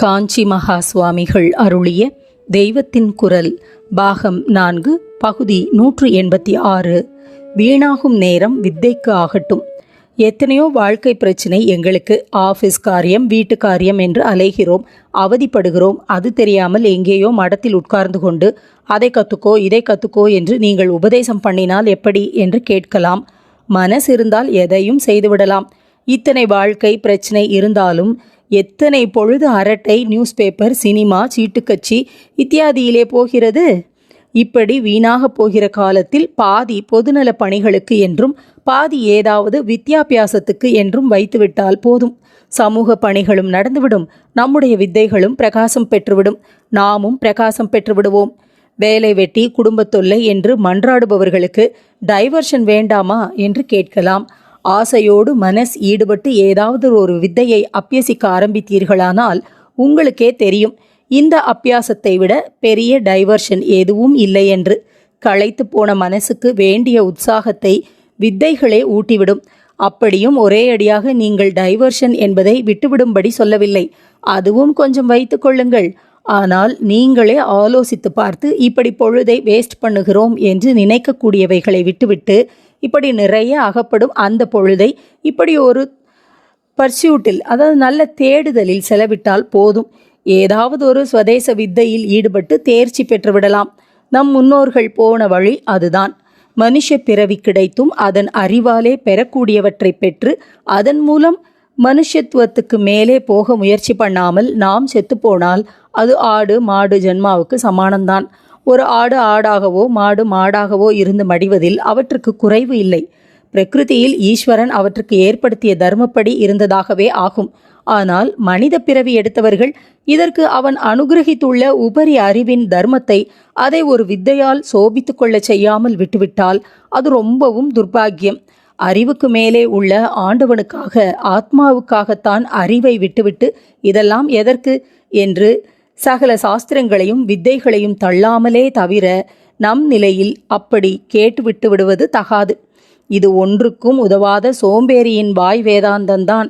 காஞ்சி மகா சுவாமிகள் அருளிய தெய்வத்தின் குரல் பாகம் நான்கு பகுதி நூற்று எண்பத்தி ஆறு. வீணாகும் நேரம் வித்தைக்கு ஆகட்டும். எத்தனையோ வாழ்க்கை பிரச்சனை எங்களுக்கு ஆஃபீஸ் காரியம் வீட்டு காரியம் என்று அலைகிறோம். அவதிப்படுகிறோம். அது தெரியாமல் எங்கேயோ மடத்தில் உட்கார்ந்து கொண்டு அதை கற்றுக்கோ இதை கற்றுக்கோ என்று நீங்கள் உபதேசம் பண்ணினால் எப்படி என்று கேட்கலாம். மனசு இருந்தால் எதையும் செய்துவிடலாம். இத்தனை வாழ்க்கை பிரச்சனை இருந்தாலும் எத்தனை பொழுது அரட்டை நியூஸ் பேப்பர் சினிமா சீட்டுக்கட்சி இத்தியாதியிலே போகிறது? இப்படி வீணாக போகிற காலத்தில் பாதி பொதுநல பணிகளுக்கு என்றும் பாதி ஏதாவது வித்யாபியாசத்துக்கு என்றும் வைத்துவிட்டால் போதும். சமூக பணிகளும் நடந்துவிடும் நம்முடைய வித்தைகளும் பிரகாசம் பெற்றுவிடும் நாமும் பிரகாசம் பெற்றுவிடுவோம். வேலை வெட்டி குடும்பத் தொல்லை என்று மன்றாடுபவர்களுக்கு டைவர்ஷன் வேண்டாமா என்று கேட்கலாம். ஆசையோடு மனஸ் ஈடுபட்டு ஏதாவது ஒரு வித்தையை அப்பியசிக்க ஆரம்பித்தீர்களானால் உங்களுக்கே தெரியும் இந்த அப்பியாசத்தை விட பெரிய டைவர்ஷன் எதுவும் இல்லை என்று. களைத்து போன மனசுக்கு வேண்டிய உற்சாகத்தை வித்தைகளே ஊட்டிவிடும். அப்படியும் ஒரே அடியாக நீங்கள் டைவர்ஷன் என்பதை விட்டுவிடும்படி சொல்லவில்லை. அதுவும் கொஞ்சம் வைத்துக்கொள்ளுங்கள் ஆனால் நீங்களே ஆலோசித்து பார்த்து இப்படி பொழுதை வேஸ்ட் பண்ணுகிறோம் என்று நினைக்கக்கூடியவைகளை விட்டுவிட்டு இப்படி நிறைய அகப்படும் அந்த பொழுதை இப்படி ஒரு பர்சியூட்டில் அதாவது நல்ல தேடுதலில் செலவிட்டால் போதும். ஏதாவது ஒரு சுவதேச வித்தையில் ஈடுபட்டு தேர்ச்சி பெற்றுவிடலாம் நம் முன்னோர்கள் போன வழி அதுதான். மனுஷ பிறவி கிடைத்தும் அதன் அறிவாலே பெறக்கூடியவற்றை பெற்று அதன் மூலம் மனுஷத்துவத்துக்கு மேலே போக முயற்சி பண்ணாமல் நாம் செத்துப்போனால் அது ஆடு மாடு ஜென்மாவுக்கு சமானம்தான். ஒரு ஆடு ஆடாகவோ மாடு மாடாகவோ இருந்து மடிவதில் அவற்றுக்கு குறைவு இல்லை. பிரகிருதியில் ஈஸ்வரன் அவற்றுக்கு ஏற்படுத்திய தர்மப்படி இருந்ததாகவே ஆகும். ஆனால் மனித பிறவி எடுத்தவர்கள் இதற்கு அவன் அனுகிரகித்துள்ள உபரி அறிவின் தர்மத்தை அதை ஒரு வித்தையால் சோபித்து கொள்ள செய்யாமல் விட்டுவிட்டால் அது ரொம்பவும் துர்பாக்கியம் அறிவுக்கு மேலே உள்ள ஆண்டவனுக்காக ஆத்மாவுக்காகத்தான் அறிவை விட்டுவிட்டு இதெல்லாம் எதற்கு? என்று சகல சாஸ்திரங்களையும் வித்தைகளையும் தள்ளாமலே தவிர நம் நிலையில் அப்படி கேட்டுவிட்டு விடுவது தகாது. இது ஒன்றுக்கும் உதவாத சோம்பேறியின் வாய் வேதாந்தந்தான்